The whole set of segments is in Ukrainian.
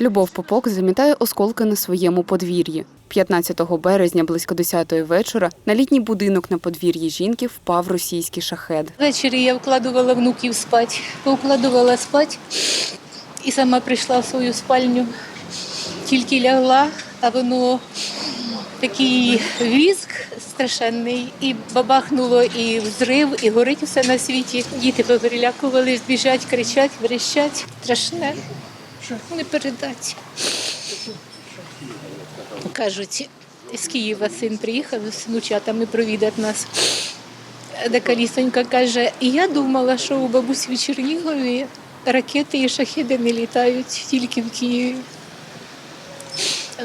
Любов Попок замітає осколки на своєму подвір'ї. 15 березня близько 10 вечора на літній будинок на подвір'ї жінки впав російський шахед. Ввечері я вкладувала внуків спати, повкладувала спати і сама прийшла в свою спальню. Тільки лягла, а воно такий візк страшенний, і бабахнуло, і взрив, і горить усе на світі. Діти поперелякувались, біжать, кричать, верещать. Страшне. Не передать. Кажуть, з Києва син приїхав з внучатами провідати нас. Така лісонька каже, я думала, що у бабусі в Чернігові ракети і шахіди не літають тільки в Києві.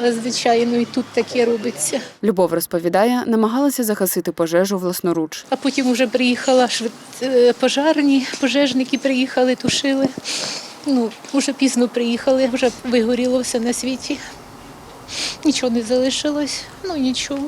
Звичайно, і тут таке робиться. Любов розповідає, намагалася загасити пожежу власноруч. А потім вже приїхала швид... е, пожарні, пожежники приїхали, тушили. Ну, вже пізно приїхали, вже вигоріло все на світі. Нічого не залишилось, ну нічого.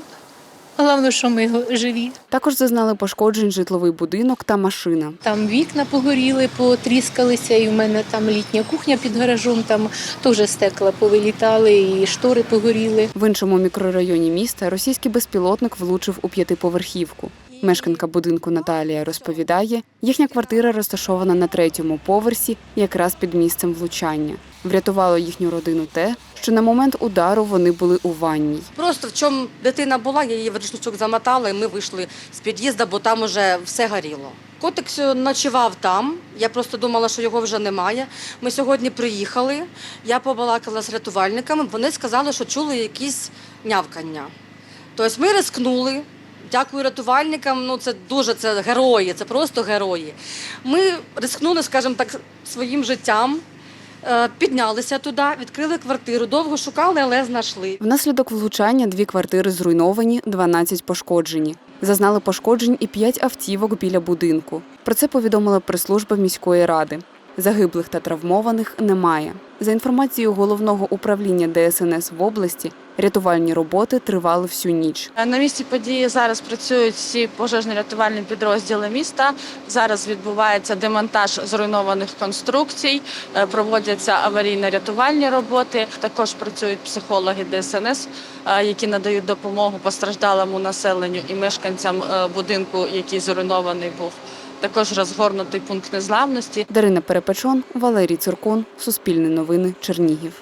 Головне, що ми живі. Також зазнали пошкоджень житловий будинок та машина. Там вікна погоріли, потріскалися, і в мене там літня кухня під гаражом, там теж стекла повилітали, і штори погоріли. В іншому мікрорайоні міста російський безпілотник влучив у п'ятиповерхівку. Мешканка будинку Наталія розповідає, їхня квартира розташована на третьому поверсі, якраз під місцем влучання. Врятувало їхню родину те, що на момент удару вони були у ванній. Просто в чому дитина була, я її в рушничок замотала, і ми вийшли з під'їзду, бо там уже все горіло. Котик ночував там. Я просто думала, що його вже немає. Ми сьогодні приїхали. Я побалакала з рятувальниками. Вони сказали, що чули якісь нявкання. Тобто ми рискнули. Дякую рятувальникам. Ну це дуже це герої, це просто герої. Ми рискнули, скажімо так, своїм життям. е, Піднялися туди, відкрили квартиру, довго шукали, але знайшли. Внаслідок влучання дві квартири зруйновані, 12 пошкоджені. Зазнали пошкоджень і 5 автівок біля будинку. Про це повідомила прес-служба міської ради. Загиблих та травмованих немає. За інформацією головного управління ДСНС в області, рятувальні роботи тривали всю ніч. На місці події зараз працюють всі пожежно-рятувальні підрозділи міста. Зараз відбувається демонтаж зруйнованих конструкцій, е, проводяться аварійно-рятувальні роботи. Також працюють психологи ДСНС, е, які надають допомогу постраждалому населенню і мешканцям е, будинку, який зруйнований був. Також розгорнутий пункт незламності. Дарина Перепечон, Валерій Циркун, Суспільне новини, Чернігів.